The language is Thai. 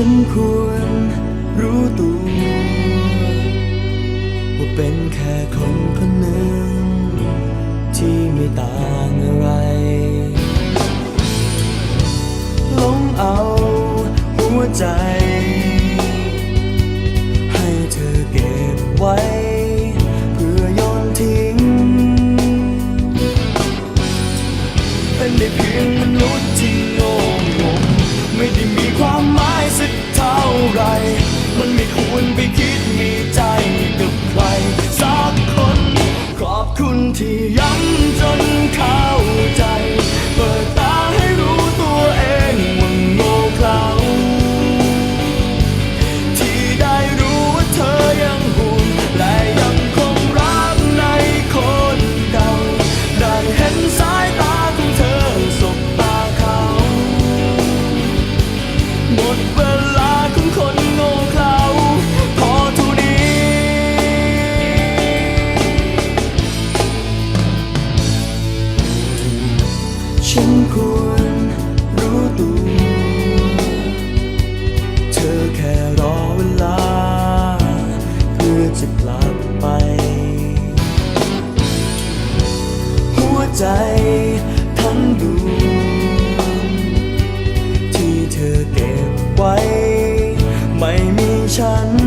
ฉันควรรู้ตัว ว่าเป็นแค่คนคนหนึ่ง ที่ไม่ต่างอะไรหลงเอาหัวใจ ให้เธอเก็บไว้ เพื่อโยนทิ้ง เป็นได้เพียงมนุษย์ที่ ฉันควรรู้ตัว เธอแค่รอเวลา เพื่อจะกลับไป หัวใจทั้งดวงที่เธอเก็บไว้ ไม่มีฉัน